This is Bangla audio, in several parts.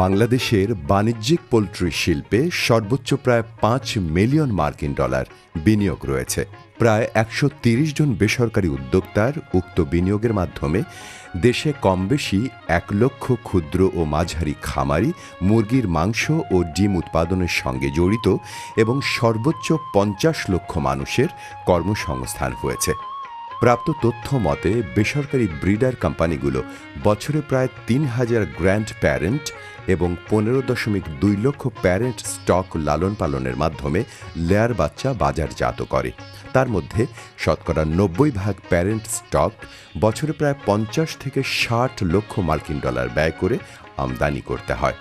বাংলাদেশের বাণিজ্যিক পোলট্রি শিল্পে সর্বোচ্চ প্রায় পাঁচ মিলিয়ন মার্কিন ডলার বিনিয়োগ রয়েছে। প্রায় একশো জন বেসরকারি উদ্যোক্তার উক্ত বিনিয়োগের মাধ্যমে দেশে কমবেশি এক লক্ষ ক্ষুদ্র ও মাঝারি খামারি, মুরগির মাংস ও ডিম উৎপাদনের সঙ্গে জড়িত এবং সর্বোচ্চ পঞ্চাশ লক্ষ মানুষের কর্মসংস্থান হয়েছে। প্রাপ্ত তথ্য মতে, বেসরকারি ব্রিডার কোম্পানিগুলো বছরে প্রায় তিন হাজার গ্র্যান্ড প্যারেন্ট এবং পনেরো দশমিক দুই লক্ষ প্যারেন্ট স্টক লালন পালনের মাধ্যমে লেয়ার বাচ্চা বাজারজাত করে। তার মধ্যে শতকরা নব্বই ভাগ প্যারেন্ট স্টক বছরে প্রায় পঞ্চাশ থেকে ষাট লক্ষ মার্কিন ডলার ব্যয় করে আমদানি করতে হয়।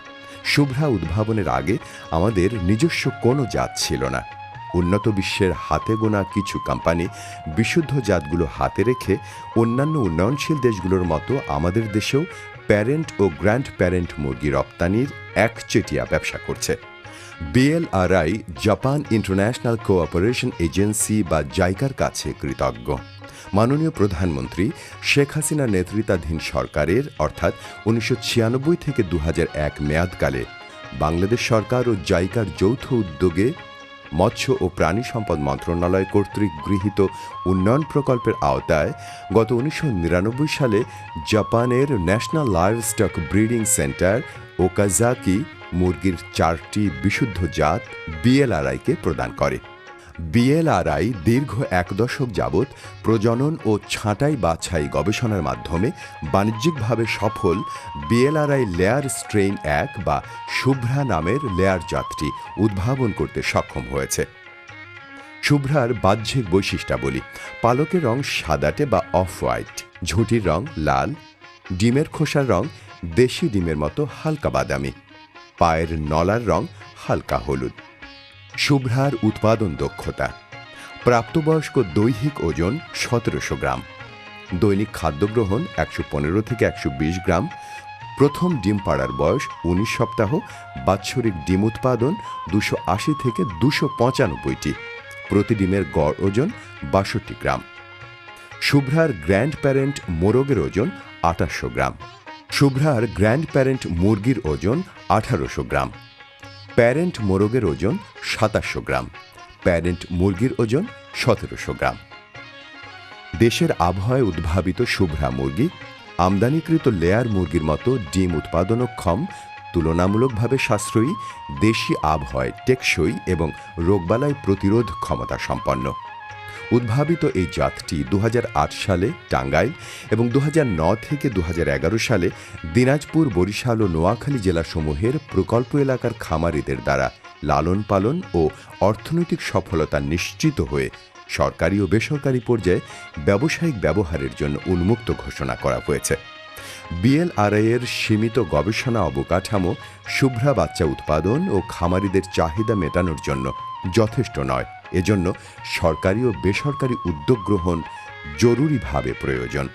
শুভ্রা উদ্ভাবনের আগে আমাদের নিজস্ব কোনো জাত ছিল না। উন্নত বিশ্বের হাতে গোনা কিছু কোম্পানি বিশুদ্ধ জাতগুলো হাতে রেখে অন্যান্য উন্নয়নশীল দেশগুলোর মতো আমাদের দেশেও প্যারেন্ট ও গ্র্যান্ড প্যারেন্ট মুরগি রপ্তানির একচেটিয়া ব্যবসা করছে। BLRI Japan international cooperation agency বা জাইকার কাছে কৃতজ্ঞ। মাননীয় প্রধানমন্ত্রী শেখ হাসিনা নেতৃত্বাধীন সরকারের, অর্থাৎ উনিশশো ছিয়ানব্বই থেকে দু হাজার এক মেয়াদকালে বাংলাদেশ সরকার ও জাইকার যৌথ উদ্যোগে মৎস্য ও প্রাণী সম্পদ মন্ত্রণালয় কর্তৃক গৃহীত উন্নয়ন প্রকল্পের আওতায় গত উনিশশো নিরানব্বই সালে জাপানের national livestock breeding center Okazaki মুরগির চারটি বিশুদ্ধ জাত বিএলআরআইকে প্রদান করে। বিএলআরআই দীর্ঘ এক দশক যাবৎ প্রজনন ও ছাঁটাই বাছাই গবেষণার মাধ্যমে বাণিজ্যিকভাবে সফল বিএলআরআই লেয়ার স্ট্রেইন এক বা শুভ্রা নামের লেয়ার জাতটি উদ্ভাবন করতে সক্ষম হয়েছে। শুভ্রার বাহ্যিক বৈশিষ্ট্যাবলী, পালকের রং সাদাটে বা অফ হোয়াইট ঝুঁটির রং লাল, ডিমের খোসার রং দেশি ডিমের মতো হালকা বাদামি, পায়ের নলার রং হালকা হলুদ। শুভ্রার উৎপাদন দক্ষতা। প্রাপ্তবয়স্ক দৈহিক ওজন সতেরোশো গ্রাম। দৈনিক খাদ্য গ্রহণ একশো পনেরো থেকে একশো বিশ গ্রাম। প্রথম ডিম পাড়ার বয়স উনিশ সপ্তাহ। বাৎসরিক ডিম উৎপাদন দুশো আশি থেকে দুশো পঁচানব্বইটি। প্রতি ডিমের গড় ওজন বাষট্টি গ্রাম। শুভ্রার গ্র্যান্ড প্যারেন্ট মোরগের ওজন আঠাশশো গ্রাম। শুভ্রার গ্র্যান্ড প্যারেন্ট মুরগির ওজন আঠারোশো গ্রাম। প্যারেন্ট মোরগের ওজন সাতাশশো গ্রাম, প্যারেন্ট মুরগির ওজন সতেরোশো গ্রাম। দেশের আবহাওয়ায় উদ্ভাবিত শুভ্রা মুরগি, আমদানিকৃত লেয়ার মুরগির মতো ডিম উৎপাদনক্ষম তুলনামূলকভাবে সাশ্রয়ী, দেশি আবহাওয়ায় টেকসই এবং রোগবালাই প্রতিরোধ ক্ষমতা সম্পন্ন উদ্ভাবিত এই জাতটি দু হাজার আট সালে টাঙ্গাইল এবং দু থেকে দু হাজার এগারো সালে দিনাজপুর, বরিশাল ও নোয়াখালী জেলাসমূহের প্রকল্প এলাকার খামারিদের দ্বারা লালন পালন ও অর্থনৈতিক সফলতা নিশ্চিত হয়ে সরকারি ও বেসরকারি পর্যায়ে ব্যবসায়িক ব্যবহারের জন্য উন্মুক্ত ঘোষণা করা হয়েছে। বিএলআরআই এর সীমিত গবেষণা অবকাঠামো, শুভ্রা বাচ্চা উৎপাদন ও খামারিদের চাহিদা মেটানোর জন্য যথেষ্ট নয়। এজন্য সরকারি ও বেসরকারি উদ্যোগ গ্রহণ জরুরিভাবে প্রয়োজন।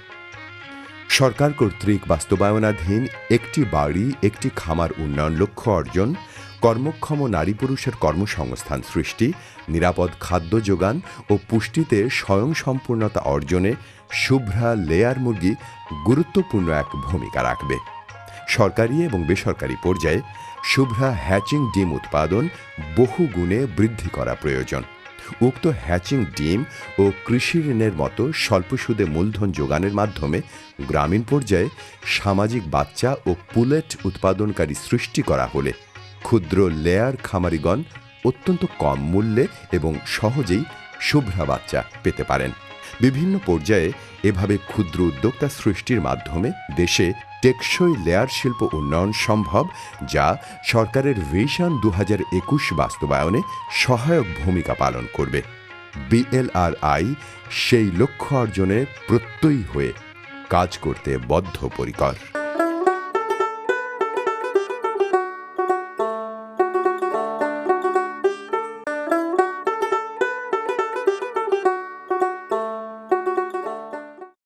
সরকার কর্তৃক বাস্তবায়নাধীন একটি বাড়ি, একটি খামার উন্নয়ন লক্ষ্য অর্জন, কর্মক্ষম নারী পুরুষের কর্মসংস্থান সৃষ্টি, নিরাপদ খাদ্য যোগান ও পুষ্টিতে স্বয়ংসম্পূর্ণতা অর্জনে শুভ্রা লেয়ার মুরগি গুরুত্বপূর্ণ এক ভূমিকা রাখবে। সরকারি এবং বেসরকারি পর্যায়ে শুভ্রা হ্যাচিং ডিম উৎপাদন বহু গুণে বৃদ্ধি করা প্রয়োজন। উক্ত হ্যাচিং ডিম ও কৃষি ঋণের মতো স্বল্প সুদে মূলধন যোগানের মাধ্যমে গ্রামীণ পর্যায়ে সামাজিক বাচ্চা ও পুলেট উৎপাদনকারী সৃষ্টি করা হলে ক্ষুদ্র লেয়ার খামারিগণ অত্যন্ত কম মূল্যে এবং সহজেই শুভ্রা বাচ্চা পেতে পারেন। বিভিন্ন পর্যায়ে এভাবে ক্ষুদ্র উদ্যোক্তা সৃষ্টির মাধ্যমে দেশে টেকসই লেয়ার শিল্প উন্নয়ন সম্ভব, যা সরকারের ভিশন দু বাস্তবায়নে সহায়ক ভূমিকা পালন করবে। বিএলআরআই সেই লক্ষ্য অর্জনে প্রত্যয়ী হয়ে কাজ করতে বদ্ধপরিকর।